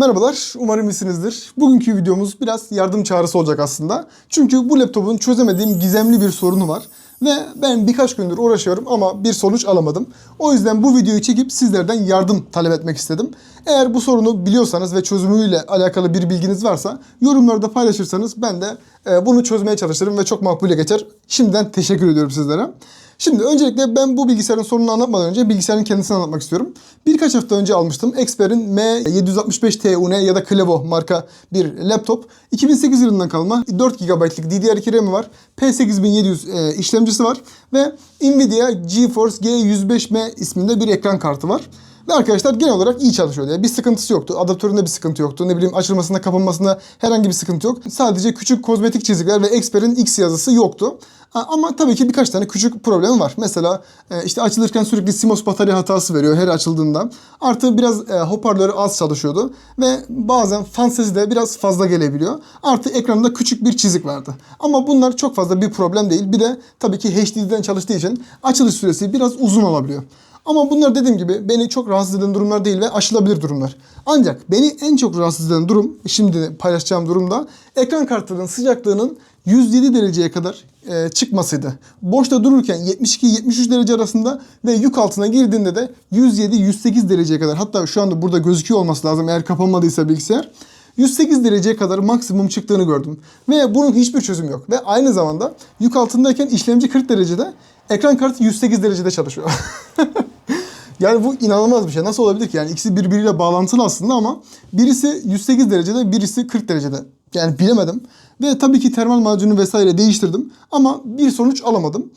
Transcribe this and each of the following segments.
Merhabalar, umarım iyisinizdir. Bugünkü videomuz biraz yardım çağrısı olacak aslında. Çünkü bu laptopun çözemediğim gizemli bir sorunu var. Ve ben birkaç gündür uğraşıyorum ama bir sonuç alamadım. O yüzden bu videoyu çekip sizlerden yardım talep etmek istedim. Eğer bu sorunu biliyorsanız ve çözümüyle alakalı bir bilginiz varsa yorumlarda paylaşırsanız ben de e, bunu çözmeye çalışırım ve çok makbule geçer. Şimdiden teşekkür ediyorum sizlere. Şimdi öncelikle ben bu bilgisayarın sorununu anlatmadan önce bilgisayarın kendisini anlatmak istiyorum. Birkaç hafta önce almıştım. Expert'in M765TUN ya da Clevo marka bir laptop. 2008 yılından kalma 4 GB'lık DDR2 RAM'i var. P8700 e, işlemcisi var. Ve Nvidia GeForce G105M isminde bir ekran kartı var. Ve arkadaşlar genel olarak iyi çalışıyordu. Yani bir sıkıntısı yoktu. Adaptöründe bir sıkıntı yoktu. Ne bileyim açılmasında kapanmasında herhangi bir sıkıntı yok. Sadece küçük kozmetik çizikler ve Expert'in X yazısı yoktu. Ama tabii ki birkaç tane küçük problemi var. Mesela e, işte açılırken sürekli CMOS batarya hatası veriyor her açıldığında. Artı biraz e, hoparlörü az çalışıyordu. Ve bazen fan sesi de biraz fazla gelebiliyor. Artı ekranda küçük bir çizik vardı. Ama bunlar çok fazla bir problem değil. Bir de tabii ki HDD'den çalıştığı için açılış süresi biraz uzun olabiliyor. Ama bunlar dediğim gibi beni çok rahatsız eden durumlar değil ve aşılabilir durumlar. Ancak beni en çok rahatsız eden durum, şimdi paylaşacağım durumda ekran kartının sıcaklığının 107 dereceye kadar e, çıkmasıydı. Boşta dururken 72-73 derece arasında ve yük altına girdiğinde de 107-108 dereceye kadar hatta şu anda burada gözüküyor olması lazım eğer kapanmadıysa bilgisayar. 108 dereceye kadar maksimum çıktığını gördüm. Ve bunun hiçbir çözüm yok. Ve aynı zamanda yük altındayken işlemci 40 derecede, ekran kartı 108 derecede çalışıyor. yani bu inanılmaz bir şey. Nasıl olabilir ki? Yani ikisi birbiriyle bağlantılı aslında ama birisi 108 derecede, birisi 40 derecede. Yani bilemedim. Ve tabii ki termal macunu vesaire değiştirdim ama bir sonuç alamadım.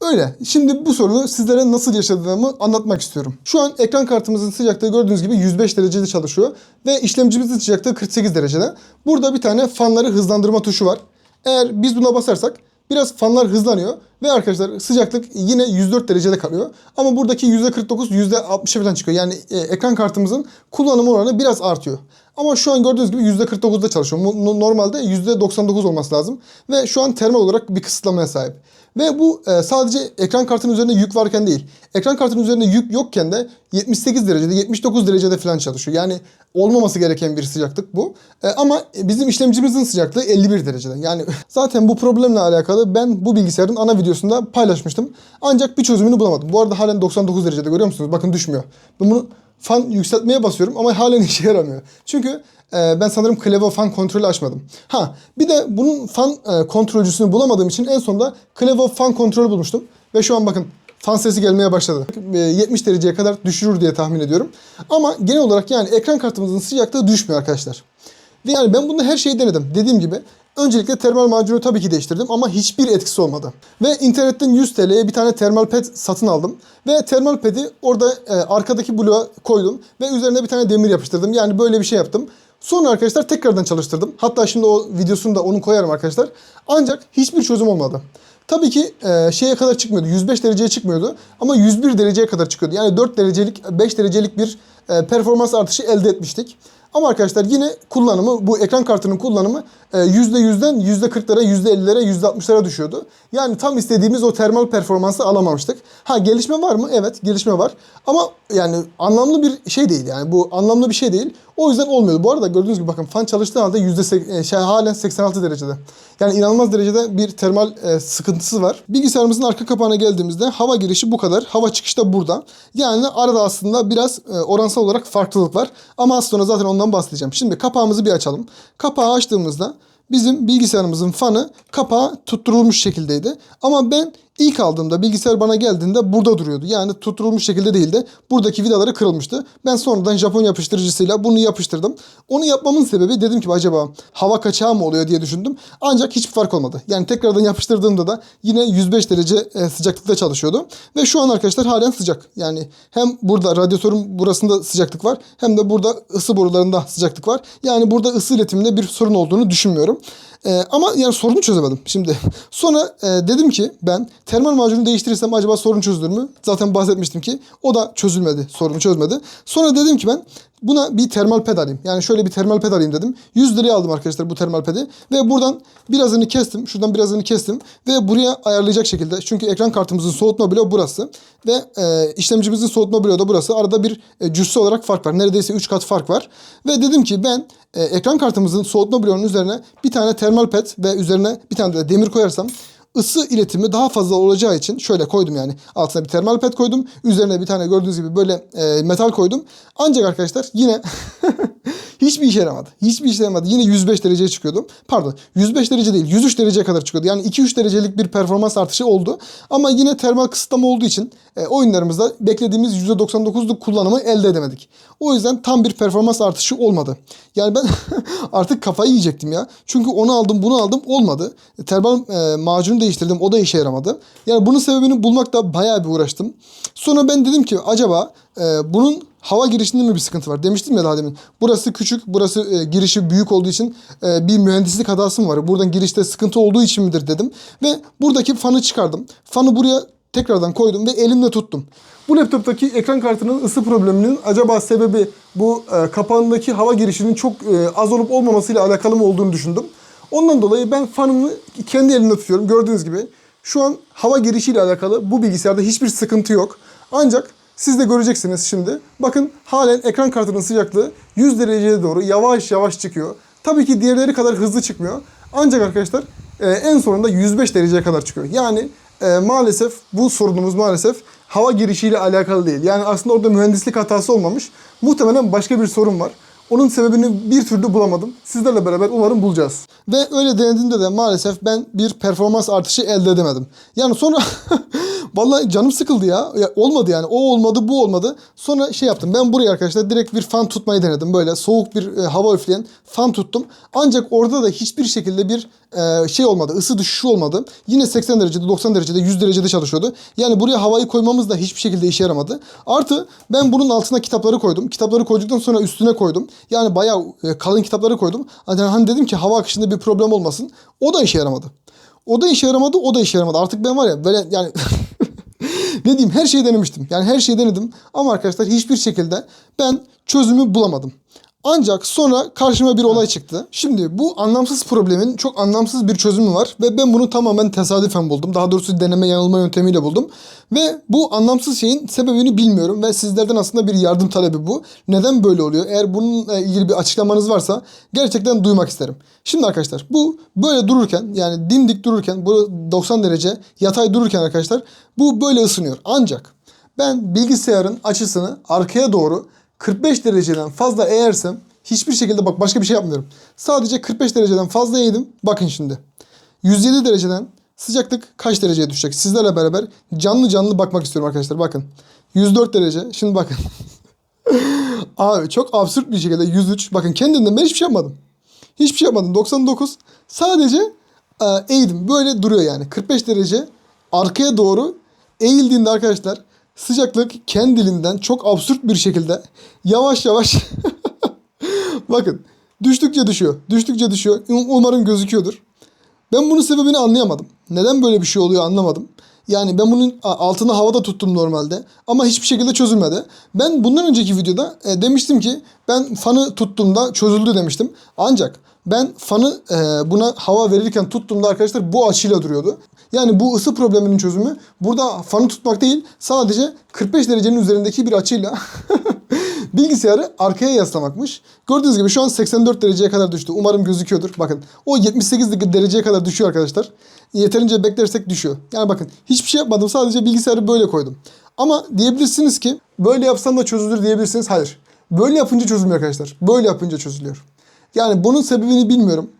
Öyle. Şimdi bu sorunu sizlere nasıl yaşadığımı anlatmak istiyorum. Şu an ekran kartımızın sıcaklığı gördüğünüz gibi 105 derecede çalışıyor ve işlemcimizin sıcaklığı 48 derecede. Burada bir tane fanları hızlandırma tuşu var. Eğer biz buna basarsak biraz fanlar hızlanıyor ve arkadaşlar sıcaklık yine 104 derecede kalıyor. Ama buradaki %49 %60'a falan çıkıyor. Yani e, ekran kartımızın kullanım oranı biraz artıyor. Ama şu an gördüğünüz gibi %49'da çalışıyor. Normalde %99 olması lazım. Ve şu an termal olarak bir kısıtlamaya sahip. Ve bu e, sadece ekran kartının üzerinde yük varken değil. Ekran kartının üzerinde yük yokken de 78 derecede, 79 derecede falan çalışıyor. Yani olmaması gereken bir sıcaklık bu. E, ama bizim işlemcimizin sıcaklığı 51 derecede. Yani zaten bu problemle alakalı ben bu bilgisayarın ana videosunda paylaşmıştım. Ancak bir çözümünü bulamadım. Bu arada halen 99 derecede görüyor musunuz? Bakın düşmüyor. Ben bunu fan yükseltmeye basıyorum ama halen işe yaramıyor. Çünkü e, ben sanırım Clevo fan kontrolü açmadım. Ha bir de bunun fan e, kontrolcüsünü bulamadığım için en sonunda Clevo fan kontrolü bulmuştum. Ve şu an bakın fan sesi gelmeye başladı. E, 70 dereceye kadar düşürür diye tahmin ediyorum. Ama genel olarak yani ekran kartımızın sıcaklığı düşmüyor arkadaşlar. Ve yani ben bunda her şeyi denedim. Dediğim gibi öncelikle termal macunu tabii ki değiştirdim ama hiçbir etkisi olmadı. Ve internetten 100 TL'ye bir tane termal pad satın aldım. Ve termal pad'i orada e, arkadaki bloğa koydum ve üzerine bir tane demir yapıştırdım. Yani böyle bir şey yaptım. Sonra arkadaşlar tekrardan çalıştırdım. Hatta şimdi o videosunu da onu koyarım arkadaşlar. Ancak hiçbir çözüm olmadı. Tabii ki e, şeye kadar çıkmıyordu. 105 dereceye çıkmıyordu. Ama 101 dereceye kadar çıkıyordu. Yani 4 derecelik, 5 derecelik bir e, performans artışı elde etmiştik. Ama arkadaşlar yine kullanımı, bu ekran kartının kullanımı e, %100'den %40'lara, %50'lere, %60'lara düşüyordu. Yani tam istediğimiz o termal performansı alamamıştık. Ha gelişme var mı? Evet gelişme var. Ama yani anlamlı bir şey değil yani bu anlamlı bir şey değil. O yüzden olmuyordu. Bu arada gördüğünüz gibi bakın fan çalıştığı halde yüzde e, şey, halen 86 derecede. Yani inanılmaz derecede bir termal e, sıkıntısı var. Bilgisayarımızın arka kapağına geldiğimizde hava girişi bu kadar. Hava çıkışı da burada. Yani arada aslında biraz e, oransal olarak farklılık var. Ama az sonra zaten ondan bahsedeceğim. Şimdi kapağımızı bir açalım. Kapağı açtığımızda bizim bilgisayarımızın fanı kapağı tutturulmuş şekildeydi. Ama ben ilk aldığımda bilgisayar bana geldiğinde burada duruyordu. Yani tutturulmuş şekilde değil de buradaki vidaları kırılmıştı. Ben sonradan Japon yapıştırıcısıyla bunu yapıştırdım. Onu yapmamın sebebi dedim ki acaba hava kaçağı mı oluyor diye düşündüm. Ancak hiçbir fark olmadı. Yani tekrardan yapıştırdığımda da yine 105 derece e, sıcaklıkta çalışıyordu. Ve şu an arkadaşlar halen sıcak. Yani hem burada radyatörün burasında sıcaklık var hem de burada ısı borularında sıcaklık var. Yani burada ısı iletiminde bir sorun olduğunu düşünmüyorum. Ee, ama yani sorunu çözemedim. Şimdi sonra e, dedim ki ben termal macunu değiştirirsem acaba sorun çözülür mü? Zaten bahsetmiştim ki o da çözülmedi. Sorunu çözmedi. Sonra dedim ki ben buna bir termal ped alayım. Yani şöyle bir termal ped alayım dedim. 100 liraya aldım arkadaşlar bu termal pedi. Ve buradan birazını kestim. Şuradan birazını kestim. Ve buraya ayarlayacak şekilde. Çünkü ekran kartımızın soğutma bloğu burası. Ve e, işlemcimizin soğutma bloğu da burası. Arada bir e, cüssü olarak fark var. Neredeyse 3 kat fark var. Ve dedim ki ben e, ekran kartımızın soğutma bloğunun üzerine bir tane termal ped ve üzerine bir tane de demir koyarsam ısı iletimi daha fazla olacağı için şöyle koydum yani. Altına bir termal ped koydum. Üzerine bir tane gördüğünüz gibi böyle e, metal koydum. Ancak arkadaşlar yine hiçbir işe yaramadı. Hiçbir işe yaramadı. Yine 105 dereceye çıkıyordum. Pardon 105 derece değil 103 dereceye kadar çıkıyordu. Yani 2-3 derecelik bir performans artışı oldu. Ama yine termal kısıtlama olduğu için e, oyunlarımızda beklediğimiz %99'luk kullanımı elde edemedik. O yüzden tam bir performans artışı olmadı. Yani ben artık kafayı yiyecektim ya. Çünkü onu aldım bunu aldım olmadı. E, termal e, macunu değiştirdim o da işe yaramadı. Yani bunun sebebini bulmakta bayağı bir uğraştım. Sonra ben dedim ki acaba e, bunun hava girişinde mi bir sıkıntı var? Demiştim ya daha demin. Burası küçük, burası e, girişi büyük olduğu için e, bir mühendislik hatası mı var? Buradan girişte sıkıntı olduğu için midir dedim. Ve buradaki fanı çıkardım. Fanı buraya tekrardan koydum ve elimle tuttum. Bu laptoptaki ekran kartının ısı probleminin acaba sebebi bu e, kapağındaki hava girişinin çok e, az olup olmamasıyla alakalı mı olduğunu düşündüm. Ondan dolayı ben fanımı kendi elimle tutuyorum. Gördüğünüz gibi şu an hava girişiyle alakalı bu bilgisayarda hiçbir sıkıntı yok. Ancak siz de göreceksiniz şimdi. Bakın halen ekran kartının sıcaklığı 100 dereceye doğru yavaş yavaş çıkıyor. Tabii ki diğerleri kadar hızlı çıkmıyor. Ancak arkadaşlar e, en sonunda 105 dereceye kadar çıkıyor. Yani e, maalesef bu sorunumuz maalesef hava girişiyle alakalı değil. Yani aslında orada mühendislik hatası olmamış. Muhtemelen başka bir sorun var. Onun sebebini bir türlü bulamadım. Sizlerle beraber umarım bulacağız. Ve öyle denediğimde de maalesef ben bir performans artışı elde edemedim. Yani sonra vallahi canım sıkıldı ya. ya. Olmadı yani. O olmadı, bu olmadı. Sonra şey yaptım. Ben buraya arkadaşlar direkt bir fan tutmayı denedim. Böyle soğuk bir e, hava üfleyen fan tuttum. Ancak orada da hiçbir şekilde bir e, şey olmadı. ısı düşüşü olmadı. Yine 80 derecede, 90 derecede, 100 derecede çalışıyordu. Yani buraya havayı koymamız da hiçbir şekilde işe yaramadı. Artı ben bunun altına kitapları koydum. Kitapları koyduktan sonra üstüne koydum. Yani bayağı e, kalın kitapları koydum. Hani, hani dedim ki hava akışında bir problem olmasın. O da işe yaramadı. O da işe yaramadı, o da işe yaramadı. Artık ben var ya böyle yani ne diyeyim her şeyi denemiştim. Yani her şeyi denedim. Ama arkadaşlar hiçbir şekilde ben çözümü bulamadım. Ancak sonra karşıma bir olay çıktı. Şimdi bu anlamsız problemin çok anlamsız bir çözümü var ve ben bunu tamamen tesadüfen buldum. Daha doğrusu deneme yanılma yöntemiyle buldum. Ve bu anlamsız şeyin sebebini bilmiyorum ve sizlerden aslında bir yardım talebi bu. Neden böyle oluyor? Eğer bununla ilgili bir açıklamanız varsa gerçekten duymak isterim. Şimdi arkadaşlar bu böyle dururken yani dimdik dururken bu 90 derece yatay dururken arkadaşlar bu böyle ısınıyor. Ancak ben bilgisayarın açısını arkaya doğru 45 dereceden fazla eğersem hiçbir şekilde bak başka bir şey yapmıyorum. Sadece 45 dereceden fazla eğdim. Bakın şimdi. 107 dereceden sıcaklık kaç dereceye düşecek? Sizlerle beraber canlı canlı bakmak istiyorum arkadaşlar. Bakın. 104 derece. Şimdi bakın. Abi çok absürt bir şekilde 103. Bakın kendimden ben hiçbir şey yapmadım. Hiçbir şey yapmadım. 99. Sadece e, eğdim. Böyle duruyor yani. 45 derece arkaya doğru eğildiğinde arkadaşlar sıcaklık kendiliğinden çok absürt bir şekilde yavaş yavaş bakın düştükçe düşüyor. Düştükçe düşüyor. Um- Umarım gözüküyordur. Ben bunun sebebini anlayamadım. Neden böyle bir şey oluyor anlamadım. Yani ben bunun altını havada tuttum normalde ama hiçbir şekilde çözülmedi. Ben bundan önceki videoda e, demiştim ki ben fanı tuttuğumda çözüldü demiştim. Ancak ben fanı e, buna hava verirken tuttuğumda arkadaşlar bu açıyla duruyordu. Yani bu ısı probleminin çözümü burada fanı tutmak değil sadece 45 derecenin üzerindeki bir açıyla bilgisayarı arkaya yaslamakmış. Gördüğünüz gibi şu an 84 dereceye kadar düştü. Umarım gözüküyordur. Bakın o 78 dereceye kadar düşüyor arkadaşlar. Yeterince beklersek düşüyor. Yani bakın hiçbir şey yapmadım. Sadece bilgisayarı böyle koydum. Ama diyebilirsiniz ki böyle yapsam da çözülür diyebilirsiniz. Hayır. Böyle yapınca çözülmüyor arkadaşlar. Böyle yapınca çözülüyor. Yani bunun sebebini bilmiyorum.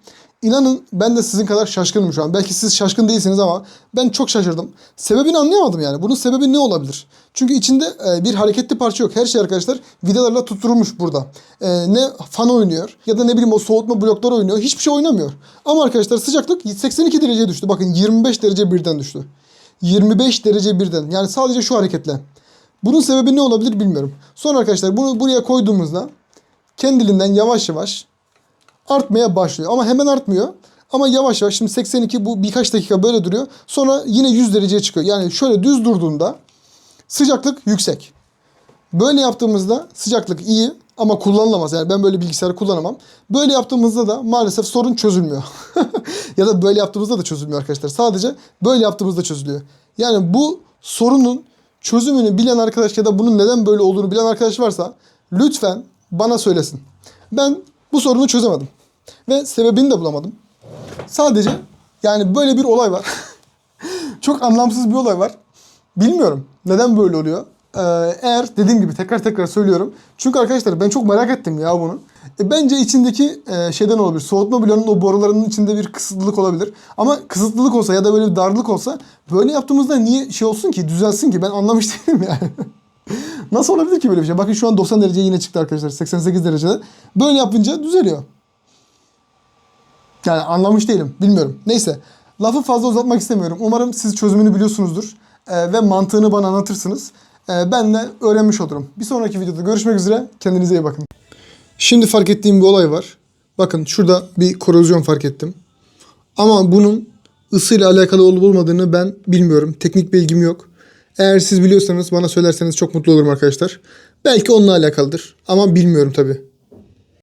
İnanın ben de sizin kadar şaşkınım şu an. Belki siz şaşkın değilsiniz ama ben çok şaşırdım. Sebebini anlayamadım yani. Bunun sebebi ne olabilir? Çünkü içinde e, bir hareketli parça yok. Her şey arkadaşlar vidalarla tutturulmuş burada. E, ne fan oynuyor ya da ne bileyim o soğutma blokları oynuyor. Hiçbir şey oynamıyor. Ama arkadaşlar sıcaklık 82 dereceye düştü. Bakın 25 derece birden düştü. 25 derece birden. Yani sadece şu hareketle. Bunun sebebi ne olabilir bilmiyorum. Sonra arkadaşlar bunu buraya koyduğumuzda kendiliğinden yavaş yavaş artmaya başlıyor. Ama hemen artmıyor. Ama yavaş yavaş şimdi 82 bu birkaç dakika böyle duruyor. Sonra yine 100 dereceye çıkıyor. Yani şöyle düz durduğunda sıcaklık yüksek. Böyle yaptığımızda sıcaklık iyi ama kullanılamaz. Yani ben böyle bilgisayarı kullanamam. Böyle yaptığımızda da maalesef sorun çözülmüyor. ya da böyle yaptığımızda da çözülmüyor arkadaşlar. Sadece böyle yaptığımızda çözülüyor. Yani bu sorunun çözümünü bilen arkadaş ya da bunun neden böyle olduğunu bilen arkadaş varsa lütfen bana söylesin. Ben bu sorunu çözemedim. Ve sebebini de bulamadım. Sadece yani böyle bir olay var. Çok anlamsız bir olay var. Bilmiyorum neden böyle oluyor. Ee, eğer dediğim gibi tekrar tekrar söylüyorum. Çünkü arkadaşlar ben çok merak ettim ya bunu. E, bence içindeki e, şeyden olabilir. Soğutma bloğunun o borularının içinde bir kısıtlılık olabilir. Ama kısıtlılık olsa ya da böyle bir darlık olsa böyle yaptığımızda niye şey olsun ki düzelsin ki ben anlamış değilim yani. Nasıl olabilir ki böyle bir şey? Bakın şu an 90 dereceye yine çıktı arkadaşlar. 88 derecede. Böyle yapınca düzeliyor. Yani anlamış değilim. Bilmiyorum. Neyse. Lafı fazla uzatmak istemiyorum. Umarım siz çözümünü biliyorsunuzdur. Ee, ve mantığını bana anlatırsınız. Ee, ben de öğrenmiş olurum. Bir sonraki videoda görüşmek üzere. Kendinize iyi bakın. Şimdi fark ettiğim bir olay var. Bakın şurada bir korozyon fark ettim. Ama bunun ısıyla alakalı olup olmadığını ben bilmiyorum. Teknik bilgim yok. Eğer siz biliyorsanız bana söylerseniz çok mutlu olurum arkadaşlar. Belki onunla alakalıdır. Ama bilmiyorum tabii.